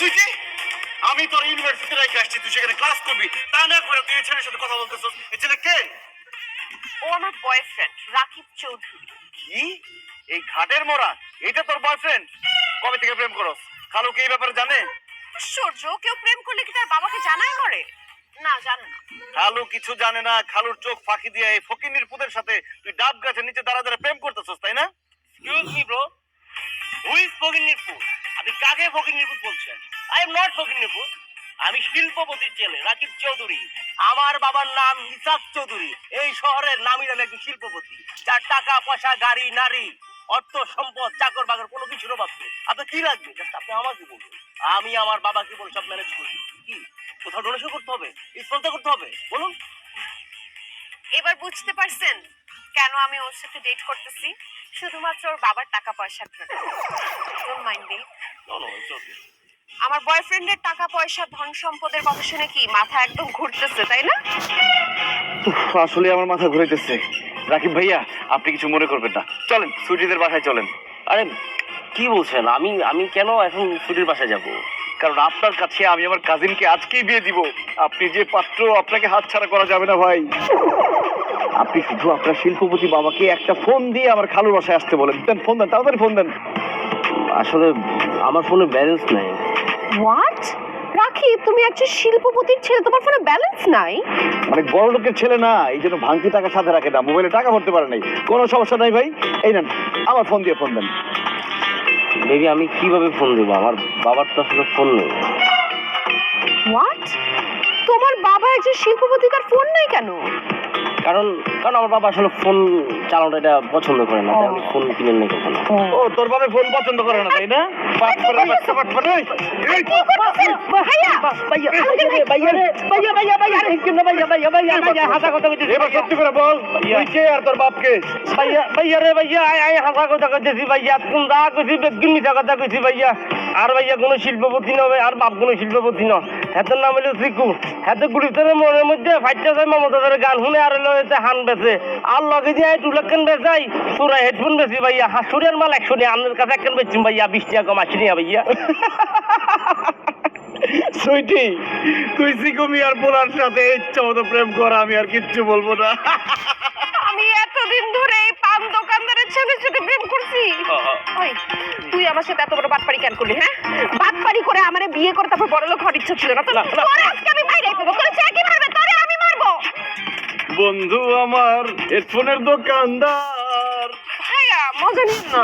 সুইটি আমি তোর ইউনিভার্সিটি রেখে আসছি তুই সেখানে ক্লাস করবি। তা না করে তুই ছেলের সাথে কথা বলতেছিস। এই ছেলে কে? ও আমার বয়ফ্রেন্ড রাকিব চৌধুরী। কি? এই ঘাটের মোড়া? এটা তোর বয়ফ্রেন্ড কবে থেকে প্রেম করস? খালু কি এই ব্যাপারে জানে? আশ্চর্য কেউ প্রেম করলে কি তার বাবাকে জানায় করে? না জানে না। খালু কিছু জানে না খালুর চোখ ফাঁকি দিয়ে এই ফকিনির পুতের সাথে তুই ডাব গাছের নিচে দাঁড়া দাঁড়া প্রেম করতেছিস তাই না? Excuse me bro who is Fakirnirpur আপনি কাকে ফকিরনিরপুর বলছেন? আই এম নট ফকিরনিরপুর আমি শিল্পপতির ছেলে, রাকিব চৌধুরী। আমার বাবার নাম ইসাক চৌধুরী। এই শহরের নামই নামে একজন শিল্পপতি, যার টাকা, পয়সা, গাড়ি, নারী, অর্থ, সম্পদ, চাকর বাকর কোনো কিছুর অভাব নেই। আপনার কি লাগবে? আপনি আমাকে বলুন। আমি আমার বাবাকে বলে সব ম্যানেজ করি কি? কোথাও ডোনেশন করতে হবে? স্পন্সর করতে হবে? বলুন। এবার বুঝতে পারছেন কেন আমি ওর সাথে ডেট করতেছি? শুধুমাত্র ওর বাবার টাকা পয়সার জন্য ডোন্ট মাইন্ড আমার বয়ফ্রেন্ডের টাকা পয়সা ধন সম্পদের কথা শুনে কি মাথা একদম ঘুরতেছে তাই না? আসলে আমার মাথা ঘুরাইতেছে। রাকিব ভাইয়া আপনি কিছু মনে করবেন না। চলেন সুইটিদের বাসায় চলেন। আরে কি বলছেন? আমি আমি কেন এখন ছুটির বাসায় যাব? কারণ আপনার কাছে আমি আমার কাজিনকে আজকেই বিয়ে দিব। আপনি যে পাত্র আপনাকে হাতছাড়া করা যাবে না ভাই। আপনি শুধু আপনার শিল্পপতি বাবাকে একটা ফোন দিয়ে আমার খালুর বাসায় আসতে বলেন। দেন ফোন দেন তাড়াতাড়ি ফোন দেন। আসলে আমার ফোনে ব্যালেন্স নাই। হোয়াট রাকিব তুমি একজন শিল্পপতির ছেলে তোমার ফোনে ব্যালেন্স নাই? অনেক বড় লোকের ছেলে না এই জন্য ভাঙতি টাকা সাথে রাখে না মোবাইলে টাকা ভরতে পারে নাই। কোনো সমস্যা নাই ভাই? এই নেন আমার ফোন দিয়ে ফোন দেন। বেবি আমি কীভাবে ফোন দেবো? আমার বাবার তো আসলে ফোন নেই। হোয়াট তোমার বাবা একজন শিল্পপতি তার ফোন নাই কেন? কারণ কারণ আমার বাবা আসলে ফোন চালানোটা এটা পছন্দ করে না তাই আমি ফোন কিনে নেই কখনো। ও তোর বাবা ফোন পছন্দ করে না তাই না? পাট করে বাচ্চা পাট করে এই, এই, এবার সত্যি করে বল তুই কে আর তোর বাপকে? ভাইয়া ভাইয়া রে ভাইয়া আই আই হাসা কথা কইতেছি ভাইয়া কোন দা কইছি বেগুন মিঠা কথা কইছি ভাইয়া। আর ভাইয়া কোনো শিল্পপতি নয় আর বাপ কোনো শিল্পপতি ন। হেতের নাম হলো সিকু হেতে গুড়িতে মনের মধ্যে ফাইটা যায় মমতাদের গান শুনে আর লয়েছে হান বেছে আর লগে দিয়ে টু লাখ বেচাই তোরা হেডফোন বেশি ভাইয়া। হাসুরের মাল একশো নিয়ে আপনার কাছে একখান বেচিম ভাইয়া, বিশ টাকা কম আসি নিয়া ভাইয়া। সুইটি তুই সিকুমি আর পোলার সাথে ইচ্ছা মতো প্রেম কর, আমি আর কিচ্ছু বলব না। আমার সাথে এত বড় বাটপারি কেন করলি হ্যাঁ? বাটপারি করে আমারে বিয়ে করে তারপর বড় লোক হওয়ার ইচ্ছা ছিল না। তো না, না। আজকে আমি বাইরে পাবো করে সে কি মারবে তোরে আমি মারবো। বন্ধু আমার হেডফোনের দোকানদার। ভাইয়া মজা নিন না।